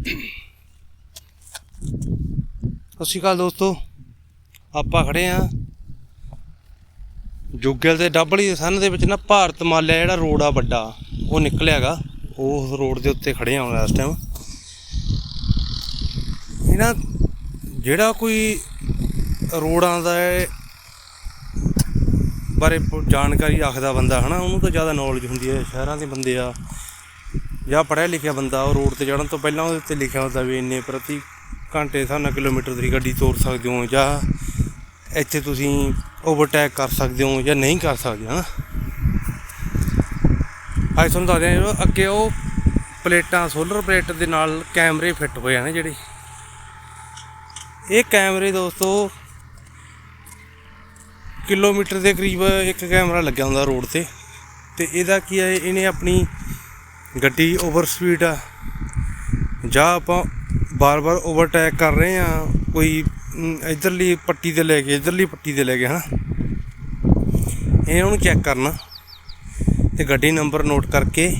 ਸਤਿ ਸ਼੍ਰੀ ਅਕਾਲ ਦੋਸਤੋ, ਆਪਾਂ ਖੜੇ ਆ ਜੁਗਲ ਦੇ ਡੱਬਲੀ ਦੇ ਸੰਨ ਦੇ ਵਿੱਚ ਨਾ ਭਾਰਤ ਮਾਲਿਆ ਜਿਹੜਾ ਰੋਡ ਆ ਵੱਡਾ, ਉਹ ਨਿਕਲਿਆਗਾ ਉਹ ਰੋਡ ਦੇ ਉੱਤੇ ਖੜੇ ਆ ਹੁਣ ਇਸ ਟਾਈਮ ਇਹਨਾਂ ਜਿਹੜਾ ਕੋਈ ਰੋਡਾਂ ਦਾ ਬਾਰੇ ਜਾਣਕਾਰੀ ਰੱਖਦਾ ਬੰਦਾ ਹਨਾ, ਉਹਨੂੰ ਤਾਂ ਜ਼ਿਆਦਾ ਨੌਲੇਜ ਹੁੰਦੀ ਹੈ, ਸ਼ਹਿਰਾਂ ਦੇ ਬੰਦੇ ਆ। ਜਾਂ ਪੜ੍ਹਿਆ ਲਿਖਿਆ ਬੰਦਾ ਉਹ ਰੋਡ ਤੇ ਚੜਨ ਤੋਂ ਪਹਿਲਾਂ ਉਹਦੇ ਉੱਤੇ ਲਿਖਿਆ ਹੁੰਦਾ ਵੀ ਇੰਨੇ ਪ੍ਰਤੀ ਘੰਟੇ ਸਾਨੂੰ ਕਿਲੋਮੀਟਰ ਦੀ ਗੱਡੀ ਤੋਰ ਸਕਦੇ ਹੋ ਜਾਂ ਇੱਥੇ ਤੁਸੀਂ ਓਵਰਟੇਕ ਕਰ ਸਕਦੇ ਹੋ ਜਾਂ ਨਹੀਂ ਕਰ ਸਕਦੇ, ਹਨਾ? ਅੱਜ ਤੁਹਾਨੂੰ ਦੱਸਦੇ ਹਾਂ ਅੱਗੇ ਉਹ ਪਲੇਟਾਂ ਸੋਲਰ ਪਲੇਟ ਦੇ ਨਾਲ ਕੈਮਰੇ ਫਿੱਟ ਹੋਏ ਆ ਨੇ ਜਿਹੜੇ। ਇਹ ਕੈਮਰੇ ਦੋਸਤੋ ਕਿਲੋਮੀਟਰ ਦੇ ਕਰੀਬ ਇੱਕ ਕੈਮਰਾ ਲੱਗਿਆ ਹੁੰਦਾ ਰੋਡ ਤੇ ਤੇ ਇਹਦਾ ਕੀ ਹੈ ਇਹਨੇ ਆਪਣੀ ਗੱਡੀ ਓਵਰ ਸਪੀਡ ਆ। ਜਾਂ ਆਪਾਂ ਬਾਰ-ਬਾਰ ਓਵਰਟੇਕ ਕਰ ਰਹੇ ਆ ਕੋਈ ਅਮ, ਇੱਧਰਲੀ ਪੱਟੀ ਤੇ ਲੈ ਕੇ ਇੱਧਰਲੀ ਪੱਟੀ ਤੇ ਲੈ ਕੇ ਹਨਾ? ਇਹ ਉਹਨੂੰ ਚੈੱਕ ਕਰਨਾ। ਤੇ ਗੱਡੀ ਨੰਬਰ ਨੋਟ ਕਰਕੇ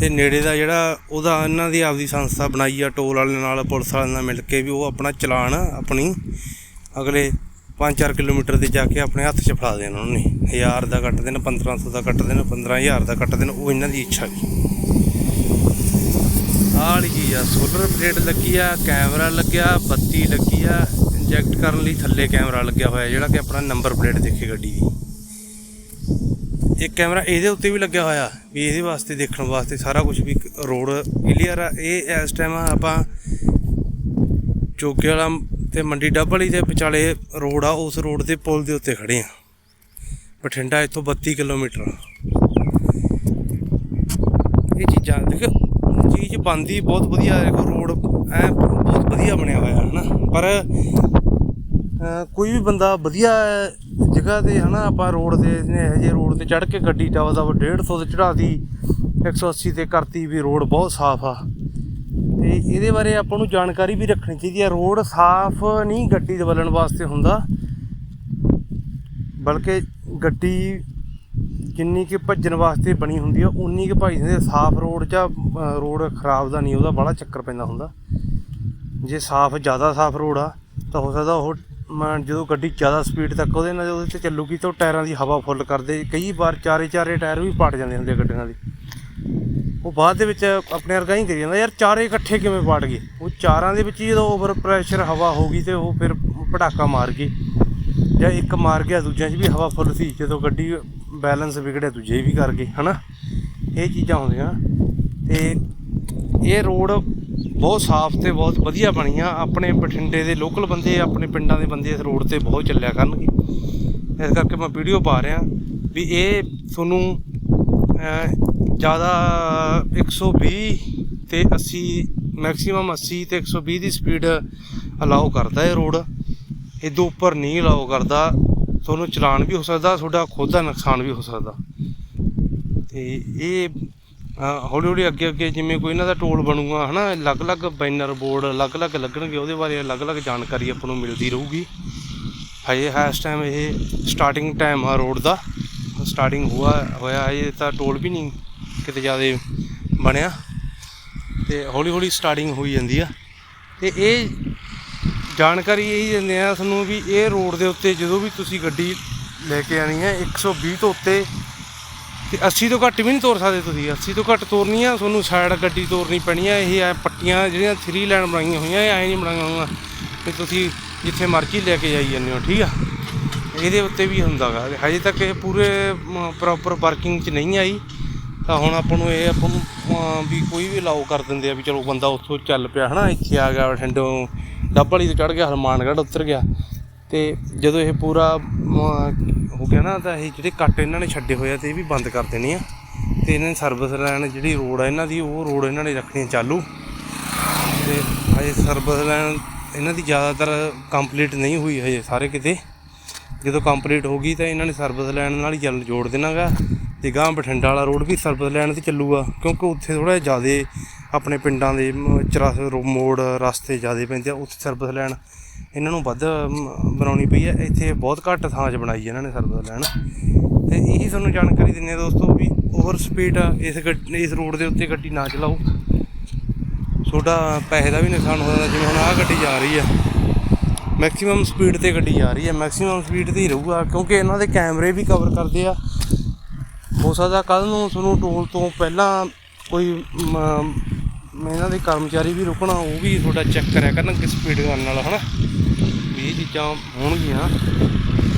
ਤੇ ਨੇੜੇ ਦਾ ਜਿਹੜਾ ਉਹਦਾ ਇਹਨਾਂ ਦੀ ਆਪਦੀ ਸੰਸਥਾ ਬਣਾਈ ਆ ਟੋਲ ਵਾਲੇ ਨਾਲ ਪੁਲਿਸ ਵਾਲਿਆਂ ਨਾਲ ਮਿਲ ਕੇ ਵੀ ਉਹ ਆਪਣਾ ਚਲਾਨ ਆਪਣੀ। ਅਗਲੇ 5-4 ਕਿਲੋਮੀਟਰ 'ਤੇ ਜਾ ਕੇ ਆਪਣੇ ਹੱਥ 'ਚ ਫੜਾ ਦੇਣਾ ਉਹਨਾਂ। ਨੇ 1000 ਦਾ ਕੱਟ ਦੇਣ 1500 ਦਾ ਕੱਟ ਦੇਣ 15000 ਦਾ ਕੱਟ ਦੇਣ ਉਹ ਇਹਨਾਂ ਦੀ ਇੱਛਾ ਵੀ। ਆਹ ਵਾਲੀ ਚੀਜ਼ ਆ। ਸੋਲਰ ਪਲੇਟ ਲੱਗੀ ਆ ਕੈਮਰਾ ਲੱਗਿਆ, ਬੱਤੀ ਲੱਗੀ ਆ। ਇੰਜੈਕਟ ਕਰਨ ਲਈ ਥੱਲੇ ਕੈਮਰਾ ਲੱਗਿਆ ਹੋਇਆ, ਜਿਹੜਾ ਕਿ ਆਪਣਾ ਨੰਬਰ ਪਲੇਟ ਦੇਖੇ ਗੱਡੀ ਦੀ। ਇੱਕ ਕੈਮਰਾ ਇਹਦੇ ਉੱਤੇ ਵੀ ਲੱਗਿਆ ਹੋਇਆ, ਵੀ ਇਹਦੇ ਵਾਸਤੇ ਦੇਖਣ ਵਾਸਤੇ ਸਾਰਾ ਕੁਝ ਵੀ ਰੋਡ ਕਲੀਅਰ ਆ। ਇਹ ਇਸ ਟਾਈਮ ਆਪਾਂ ਚੋਕੇ ਵਾਲਾ ਤੇ ਮੰਡੀ ਡੱਬ ਵਾਲੀ ਦੇ ਵਿਚਾਲੇ ਰੋਡ ਆ, ਉਸ ਰੋਡ ਦੇ ਪੁਲ ਦੇ ਉੱਤੇ ਖੜੇ ਆ। ਬਠਿੰਡਾ ਇੱਥੋਂ 32 ਕਿਲੋਮੀਟਰ ਇਹ ਚੀਜ਼ਾਂ, ਦੇਖੋ ਚੀਜ਼ ਬੰਦੀ ਬਹੁਤ ਵਧੀਆ, ਦੇਖੋ ਰੋਡ ਐ ਬਹੁਤ ਵਧੀਆ ਬਣਿਆ ਹੋਇਆ ਹੈ ਨਾ ਪਰ ਕੋਈ ਵੀ ਬੰਦਾ ਵਧੀਆ ਜਗ੍ਹਾ ਤੇ, ਹਨਾ, ਆਪਾਂ ਰੋਡ ਤੇ ਇਹੋ ਜਿਹੇ ਰੋਡ ਤੇ ਚੜ੍ਹ ਕੇ ਗੱਡੀ ਟਾਵਾ ਦਾ 150 ਤੇ ਚੜਾਤੀ 180 ਤੇ ਕਰਤੀ ਵੀ ਰੋਡ ਬਹੁਤ ਸਾਫ਼ ਆ। ਤੇ ਇਹਦੇ ਬਾਰੇ ਆਪਾਂ ਨੂੰ ਜਾਣਕਾਰੀ ਵੀ ਰੱਖਣੀ ਚਾਹੀਦੀ ਹੈ ਰੋਡ ਸਾਫ਼ ਨਹੀਂ ਗੱਡੀ ਦੇ ਵੱਲਣ ਵਾਸਤੇ ਹੁੰਦਾ, ਬਲਕਿ ਗੱਡੀ ਜਿੰਨੀ ਕਿ ਭੱਜਣ ਵਾਸਤੇ ਬਣੀ ਹੁੰਦੀ ਆ, ਉਨੀ ਕਿ ਭਾਈ ਦੇ ਸਾਫ਼ ਰੋਡ ਜਾਂ ਰੋਡ ਖਰਾਬ ਦਾ ਨਹੀਂ, ਉਹਦਾ ਬੜਾ ਚੱਕਰ ਪੈਂਦਾ ਹੁੰਦਾ। ਜੇ ਸਾਫ਼, ਜ਼ਿਆਦਾ ਸਾਫ਼ ਰੋਡ ਆ, ਤਾਂ ਹੋ ਸਕਦਾ ਉਹ, ਮ- ਜਦੋਂ ਗੱਡੀ ਜ਼ਿਆਦਾ ਸਪੀਡ ਤੱਕ ਉਹਦੇ ਨਾਲ, ਉਹਦੇ ਤੇ ਚੱਲੂਗੀ ਤਾਂ ਉਹ ਟਾਇਰਾਂ ਦੀ ਹਵਾ ਫੁੱਲ ਕਰਦੇ। ਕਈ ਵਾਰ ਚਾਰੇ ਚਾਰੇ ਟਾਇਰ ਵੀ ਪਾਟ ਜਾਂਦੇ ਹੁੰਦੇ ਆ ਗੱਡੀਆਂ ਦੇ ਉਹ ਬਾਅਦ ਦੇ ਵਿੱਚ ਆਪਣੇ ਵਰਗਾ ਹੀ ਕਰੀ ਜਾਂਦਾ, ਯਾਰ ਚਾਰੇ ਇਕੱਠੇ ਕਿਵੇਂ ਪਾਟ ਗਏ? ਉਹ ਚਾਰਾਂ ਦੇ ਵਿੱਚ ਹੀ ਜਦੋਂ ਓਵਰ ਪ੍ਰੈਸ਼ਰ ਹਵਾ ਹੋ ਗਈ ਤੇ ਉਹ ਫਿਰ ਪਟਾਕਾ ਮਾਰ ਗਈ ਜਾਂ ਇੱਕ ਮਾਰ ਗਿਆ, ਦੂਜਿਆਂ 'ਚ ਵੀ ਹਵਾ ਫੁੱਲ ਸੀ, ਜਦੋਂ ਗੱਡੀ ਬੈਲੈਂਸ ਵਿਗੜਿਆ ਦੂਜੇ ਵੀ ਕਰਕੇ ਗਏ ਹਨਾ? ਇਹ ਚੀਜ਼ਾਂ ਹੁੰਦੀਆਂ। ਤੇ ਇਹ ਰੋਡ ਬਹੁਤ ਸਾਫ਼ ਤੇ ਬਹੁਤ ਵਧੀਆ ਬਣੀਆਂ ਆਪਣੇ ਬਠਿੰਡੇ ਦੇ ਲੋਕਲ ਬੰਦੇ ਆਪਣੇ ਪਿੰਡਾਂ ਦੇ ਬੰਦੇ ਇਸ ਰੋਡ ਤੇ ਬਹੁਤ ਚੱਲਿਆ ਕਰਨਗੇ। ਇਸ ਕਰਕੇ ਮੈਂ ਵੀਡੀਓ ਪਾ ਰਿਹਾ ਵੀ ਇਹ ਤੁਹਾਨੂੰ ਅਹ, ਜ਼ਿਆਦਾ 120 ਤੇ 80 ਮੈਕਸਿਮਮ 80 ਤੇ 120 ਦੀ ਸਪੀਡ ਅਲਾਉ ਕਰਦਾ ਇਹ ਰੋਡ। ਇਹ ਤੋਂ ਉੱਪਰ ਨਹੀਂ ਅਲਾਉ ਕਰਦਾ। ਤੁਹਾਨੂੰ ਚਲਾਨ ਵੀ ਹੋ ਸਕਦਾ, ਤੁਹਾਡਾ ਖੁਦ ਦਾ ਨੁਕਸਾਨ ਵੀ ਹੋ ਸਕਦਾ। ਤੇ ਇਹ ਹੌਲੀ ਹੌਲੀ ਅੱਗੇ ਅੱਗੇ ਜਿਵੇਂ ਕੋਈ ਇਹਨਾਂ ਦਾ ਟੋਲ ਬਣੂਗਾ, ਹਨਾ, ਅਲੱਗ-ਅਲੱਗ ਬੈਨਰ ਬੋਰਡ ਅਲੱਗ-ਅਲੱਗ ਲੱਗਣਗੇ, ਉਹਦੇ ਬਾਰੇ ਅਲੱਗ-ਅਲੱਗ ਜਾਣਕਾਰੀ ਆਪਾਂ ਨੂੰ ਮਿਲਦੀ ਰਹੂਗੀ। ਹਜੇ ਹੈ ਇਸ ਟਾਈਮ ਇਹ ਸਟਾਰਟਿੰਗ ਟਾਈਮ ਆ ਰੋਡ ਦਾ। ਸਟਾਰਟਿੰਗ ਹੋਇਆ ਹੋਇਆ, ਹਜੇ ਤਾਂ ਟੋਲ ਵੀ ਨਹੀਂ ਕਿਤੇ ਜ਼ਿਆਦਾ ਬਣਿਆ। ਤੇ ਹੌਲੀ ਹੌਲੀ ਸਟਾਰਟਿੰਗ ਹੋਈ ਜਾਂਦੀ ਆ। ਤੇ ਇਹ ਜਾਣਕਾਰੀ ਇਹੀ ਦਿੰਦੇ ਆ ਤੁਹਾਨੂੰ ਵੀ ਇਹ ਰੋਡ ਦੇ ਉੱਤੇ ਜਦੋਂ ਵੀ ਤੁਸੀਂ ਗੱਡੀ ਲੈ ਕੇ ਆਣੀ ਹੈ 120 ਤੋਂ ਉੱਤੇ, ਤੇ 80 ਤੋਂ ਘੱਟ ਵੀ ਨਹੀਂ ਤੋਰ ਸਕਦੇ ਤੁਸੀਂ। 80 ਤੋਂ ਘੱਟ ਤੋਰਨੀ ਆ, ਤੁਹਾਨੂੰ ਸਾਈਡ ਗੱਡੀ ਤੋਰਨੀ ਪੈਣੀ ਆ, ਇਹ ਆ ਪੱਟੀਆਂ ਜਿਹੜੀਆਂ 3 ਲਾਈਨ ਬਣਾਈਆਂ ਹੋਈਆਂ, ਇਹ ਐਂ ਨਹੀਂ ਬਣਾਈਆਂ ਹੋਈਆਂ। ਤੇ ਤੁਸੀਂ ਜਿੱਥੇ ਮਰਜ਼ੀ ਲੈ ਕੇ ਜਾਈ ਜਾਂਦੇ ਹੋ, ਠੀਕ ਆ? ਇਹਦੇ ਉੱਤੇ ਵੀ ਹੁੰਦਾਗਾ ਹਜੇ ਤੱਕ ਇਹ ਪੂਰੇ ਪ੍ਰੋਪਰ ਵਰਕਿੰਗ 'ਚ ਨਹੀਂ ਆਈ। ਤਾਂ ਹੁਣ ਆਪਾਂ ਨੂੰ ਇਹ ਆਪਾਂ ਨੂੰ ਵੀ ਕੋਈ ਵੀ ਅਲਾਉ ਕਰ ਦਿੰਦੇ ਆ ਵੀ ਚਲੋ ਬੰਦਾ ਉੱਥੋਂ ਚੱਲ ਪਿਆ, ਹਨਾ? ਇੱਥੇ ਆ ਗਿਆ, ਬਠਿੰਡੋਂ ਡੱਬ ਵਾਲੀ ਤੋਂ ਚੜ ਗਿਆ, ਹਰਮਾਨਗੜ੍ਹ ਉਤਰ ਗਿਆ। ਤੇ ਜਦੋਂ ਇਹ ਪੂਰਾ ਹੋ ਗਿਆ ਨਾ, ਤਾਂ ਇਹ ਜਿਹੜੇ ਕੱਟ ਇਹਨਾਂ ਨੇ ਛੱਡੇ ਹੋਏ ਆ ਤੇ ਇਹ ਵੀ ਬੰਦ ਕਰ ਦੇਣੇ ਆ। ਤੇ ਇਹਨਾਂ ਨੇ ਸਰਵਿਸ ਲਾਈਨ ਜਿਹੜੀ ਰੋਡ ਆ ਇਹਨਾਂ ਦੀ, ਉਹ ਰੋਡ ਇਹਨਾਂ ਨੇ ਰੱਖਣੀ ਚਾਲੂ। ਤੇ ਹਜੇ ਸਰਵਿਸ ਲਾਈਨ ਇਹਨਾਂ ਦੀ ਜ਼ਿਆਦਾਤਰ ਕੰਪਲੀਟ ਨਹੀਂ ਹੋਈ ਹਜੇ ਸਾਰੇ ਕਿਤੇ। ਜਦੋਂ ਕੰਪਲੀਟ ਹੋ ਗਈ ਤਾਂ ਇਹਨਾਂ ਨੇ ਸਰਵਿਸ ਲਾਈਨ ਨਾਲ ਹੀ ਚੱਲ ਜੋੜ ਦੇਣਾਗਾ। ਤੇ ਗਾਂ ਬਠਿੰਡਾ ਵਾਲਾ ਰੋਡ ਵੀ ਸਰਵਿਸ ਲਾਈਨ ਤੇ ਚੱਲੂਗਾ, ਕਿਉਂਕਿ ਉੱਥੇ ਥੋੜਾ ਜ਼ਿਆਦਾ ਆਪਣੇ ਪਿੰਡਾਂ ਦੇ ਮ, ਚਰਾਸ ਮੋੜ ਰਸਤੇ ਜਿਆਦੇ ਪੈਂਦੇ ਆ ਉੱਥੇ ਸਰਵਿਸ ਲੈਣ। ਇਹਨਾਂ ਨੂੰ ਵੱਧ ਬਣਾਉਣੀ ਪਈ ਹੈ ਇੱਥੇ ਬਹੁਤ ਘੱਟ ਥਾਂ 'ਚ ਬਣਾਈ ਹੈ ਇਹਨਾਂ ਨੇ ਸਰਵਿਸ ਲੈਣ। ਤੇ ਇਹੀ ਤੁਹਾਨੂੰ ਜਾਣਕਾਰੀ ਦਿੰਦੇ ਆ ਦੋਸਤੋ ਵੀ ਓਵਰ ਸਪੀਡ ਇਸ ਗੱਡ- ਇਸ ਰੋਡ ਦੇ ਉੱਤੇ ਗੱਡੀ ਨਾ ਚਲਾਓ। ਤੁਹਾਡਾ ਪੈਸੇ ਦਾ ਵੀ ਨੁਕਸਾਨ ਹੋ ਜਾਂਦਾ। ਜਿਵੇਂ ਹੁਣ ਆਹ ਗੱਡੀ ਜਾ ਰਹੀ ਆ। ਮੈਕਸਿਮਮ ਸਪੀਡ ਤੇ ਗੱਡੀ ਜਾ ਰਹੀ ਹੈ ਮੈਕਸਿਮਮ ਸਪੀਡ ਤੇ ਹੀ ਰਹੂਗਾ ਕਿਉਂਕਿ ਇਹਨਾਂ ਦੇ ਕੈਮਰੇ ਵੀ ਕਵਰ ਕਰਦੇ ਆ। ਹੋ ਸਕਦਾ ਕੱਲ ਨੂੰ ਤੁਹਾਨੂੰ ਟੋਲ ਤੋਂ ਪਹਿਲਾਂ ਕੋਈ ਇਹਨਾਂ ਦੇ ਕਰਮਚਾਰੀ ਵੀ ਰੁਕਣਾ, ਉਹ ਵੀ ਤੁਹਾਡਾ ਚੈੱਕ ਕਰਿਆ ਕਰਨਗੇ ਸਪੀਡ ਕਰਨ ਨਾਲ, ਹਨਾ? ਵੀ ਇਹ ਚੀਜ਼ਾਂ ਹੋਣਗੀਆਂ।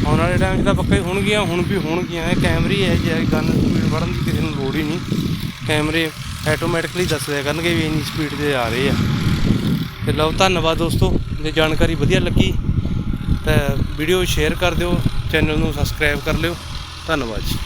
ਆਉਣ ਵਾਲੇ ਟਾਈਮ 'ਚ ਤਾਂ ਪੱਕਾ ਹੀ ਹੋਣਗੀਆਂ, ਹੁਣ ਵੀ ਹੋਣਗੀਆਂ। ਇਹ ਕੈਮਰੇ ਹੈ ਜੇ ਗਨ ਸਪੀਡ ਵੜਨ ਦੀ ਕਿਸੇ ਨੂੰ ਲੋੜ ਹੀ ਨਹੀਂ। ਕੈਮਰੇ ਆਟੋਮੈਟਿਕਲੀ ਦੱਸ ਦਿਆ ਕਰਨਗੇ ਵੀ ਇੰਨੀ ਸਪੀਡ ਤੇ ਆ ਰਹੇ ਆ। ਤੇ ਲਓ, ਧੰਨਵਾਦ ਦੋਸਤੋ, ਜੇ ਜਾਣਕਾਰੀ ਵਧੀਆ ਲੱਗੀ, ਤਾਂ ਵੀਡੀਓ ਸ਼ੇਅਰ ਕਰ ਦਿਓ ਚੈਨਲ ਨੂੰ ਸਬਸਕ੍ਰਾਈਬ ਕਰ ਲਿਓ। ਧੰਨਵਾਦ ਜੀ।